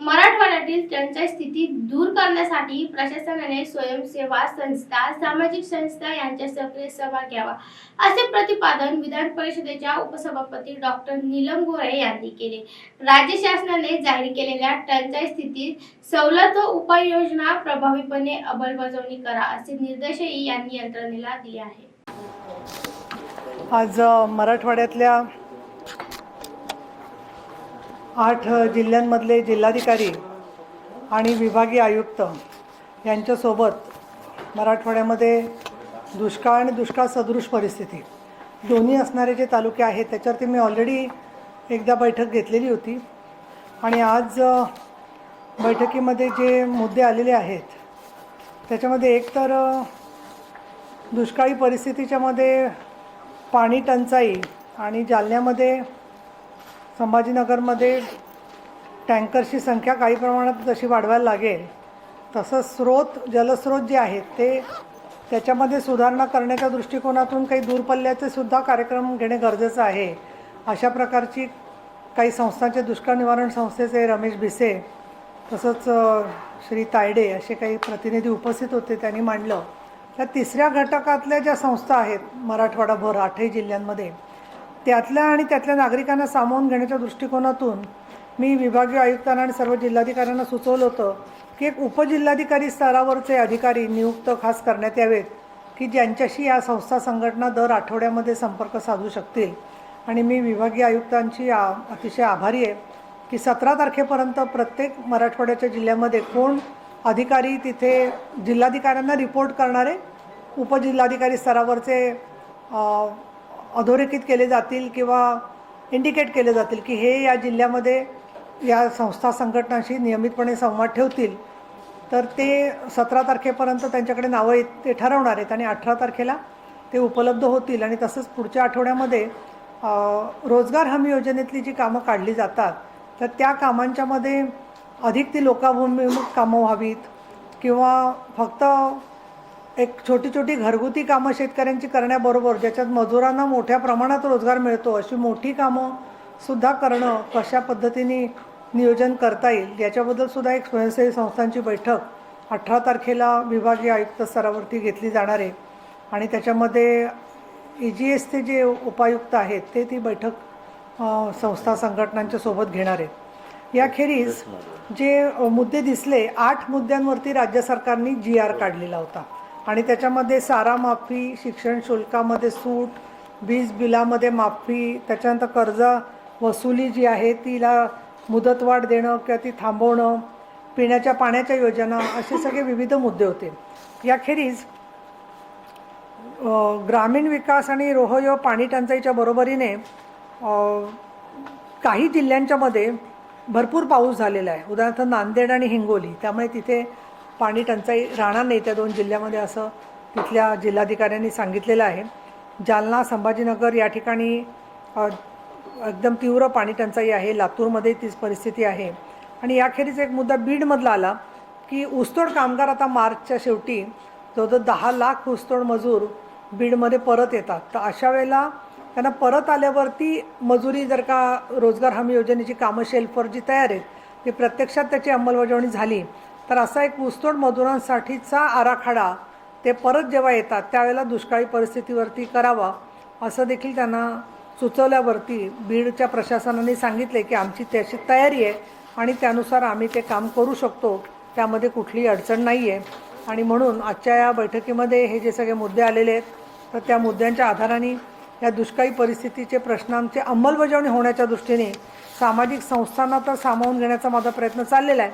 मराठवाड्यातील टंचाई स्थिती दूर करण्यासाठी प्रशासनाने स्वयंसेवा संस्था सामाजिक संस्था यांच्या सक्रिय सहभाग घ्यावा असे प्रतिपादन विधान परिषदेच्या उपसभापती डॉक्टर नीलम गोरे यांनी केले. राज्य शासनाने जाहीर केलेल्या टंचाई स्थितीत सवलत व उपाययोजना प्रभावीपणे अंमलबजावणी करा असे निर्देशही यांनी यंत्रणेला दिले आहे आज मराठवाड्यातल्या आठ जिल्ह्यांमधले जिल्हाधिकारी आणि विभागीय आयुक्त यांच्यासोबत मराठवाड्यामध्ये दुष्काळ आणि दुष्काळ सदृश परिस्थिती. दोन्ही असणारे जे तालुके आहेत त्याच्यावरती मी ऑलरेडी एकदा बैठक घेतलेली होती. आणि आज बैठकीमध्ये जे मुद्दे आलेले आहेत त्याच्यामध्ये एक तर दुष्काळी परिस्थितीच्यामध्ये पाणी टंचाई आणि जालन्यामध्ये संभाजीनगरमध्ये टँकरची संख्या काही प्रमाणात जशी वाढवायला लागेल तसंच स्रोत जलस्रोत जे आहेत ते त्याच्यामध्ये सुधारणा करण्याच्या दृष्टिकोनातून काही दूरपल्ल्याचे सुद्धा कार्यक्रम घेणे गरजेचं आहे. अशा प्रकारची काही संस्थांचे दुष्काळ निवारण संस्थेचे रमेश भिसे तसंच श्री तायडे असे काही प्रतिनिधी उपस्थित होते त्यांनी मांडलं. त्या तिसऱ्या घटकातल्या ज्या संस्था आहेत मराठवाडाभर आठही जिल्ह्यांमध्ये त्यातल्या आणि त्यातल्या नागरिकांना सामावून घेण्याच्या दृष्टिकोनातून मी विभागीय आयुक्तांना आणि सर्व जिल्हाधिकाऱ्यांना सुचवलं होतं की एक उपजिल्हाधिकारी स्तरावरचे अधिकारी नियुक्त खास करण्यात यावेत की ज्यांच्याशी या संस्था संघटना दर आठवड्यामध्ये संपर्क साधू शकतील. आणि मी विभागीय आयुक्तांची आ अतिशय आभारी आहे की सतरा तारखेपर्यंत प्रत्येक मराठवाड्याच्या जिल्ह्यामध्ये कोण अधिकारी तिथे जिल्हाधिकाऱ्यांना रिपोर्ट करणारे उपजिल्हाधिकारी स्तरावरचे अधोरेखित केले जातील किंवा इंडिकेट केले जातील की हे या जिल्ह्यामध्ये या संस्था संघटनांशी नियमितपणे संवाद ठेवतील तर ते सतरा तारखेपर्यंत त्यांच्याकडे नावं येत ते ठरवणार आहेत आणि अठरा तारखेला ते उपलब्ध होतील आणि तसंच पुढच्या आठवड्यामध्ये रोजगार हमी योजनेतली जी कामं काढली जातात तर त्या कामांच्यामध्ये अधिक ती लोकाभिमुख कामं व्हावीत किंवा फक्त एक छोटी छोटी घरगुती कामं शेतकऱ्यांची करण्याबरोबर ज्याच्यात मजुरांना मोठ्या प्रमाणात रोजगार मिळतो अशी मोठी कामं सुद्धा करणं कशा पद्धतीने नियोजन करता येईल याच्याबद्दल सुद्धा एक स्वयंसेवी संस्थांची बैठक अठरा तारखेला विभागीय आयुक्त स्तरावरती घेतली जाणार आहे. आणि त्याच्यामध्ये ई जी एसचे जे उपायुक्त आहेत ते ती बैठक संस्था संघटनांच्या सोबत घेणार आहेत. याखेरीज जे मुद्दे दिसले आठ मुद्द्यांवरती राज्य सरकारने जी आर काढलेला होता. आणि त्याच्यामध्ये सारा माफी शिक्षण शुल्कामध्ये सूट वीज बिलामध्ये माफी त्याच्यानंतर कर्ज वसुली जी आहे तिला मुदतवाढ देणं किंवा ती थांबवणं पिण्याच्या पाण्याच्या योजना असे सगळे विविध मुद्दे होते. याखेरीज ग्रामीण विकास आणि रोहयो पाणी टंचाईच्या बरोबरीने काही जिल्ह्यांच्यामध्ये भरपूर पाऊस झालेला आहे. उदाहरणार्थ नांदेड आणि हिंगोली. त्यामुळे तिथे पाणी टंचाई राहणार नाही त्या दोन जिल्ह्यामध्ये असं तिथल्या जिल्हाधिकाऱ्यांनी सांगितलेलं आहे. जालना संभाजीनगर या ठिकाणी एकदम तीव्र पाणी टंचाई आहे. लातूरमध्ये तीच परिस्थिती आहे. आणि याखेरीज एक मुद्दा बीडमधला आला की ऊसतोड कामगार आता मार्चच्या शेवटी जवळजवळ दहा लाख ऊसतोड मजूर बीडमध्ये परत येतात. तर अशा वेळेला त्यांना परत आल्यावरती मजुरी जर का रोजगार हमी योजनेची कामं शेल्फवर जी तयार आहेत ती प्रत्यक्षात त्याची अंमलबजावणी झाली. तर असा एक ऊसतोड मजुरांसाठीचा आराखडा ते परत जेव्हा येतात त्यावेळेला दुष्काळी परिस्थितीवरती करावा असं देखील त्यांना सुचवल्यावरती बीडच्या प्रशासनाने सांगितले की आमची त्याची तयारी आहे आणि त्यानुसार आम्ही ते काम करू शकतो त्यामध्ये कुठलीही अडचण नाही आहे आणि म्हणून आजच्या या बैठकीमध्ये हे जे सगळे मुद्दे आलेले आहेत तर त्या मुद्द्यांच्या आधाराने या दुष्काळी परिस्थितीचे प्रश्नांची अंमलबजावणी होण्याच्या दृष्टीने सामाजिक संस्थांना तर सामावून घेण्याचा माझा प्रयत्न चाललेला आहे.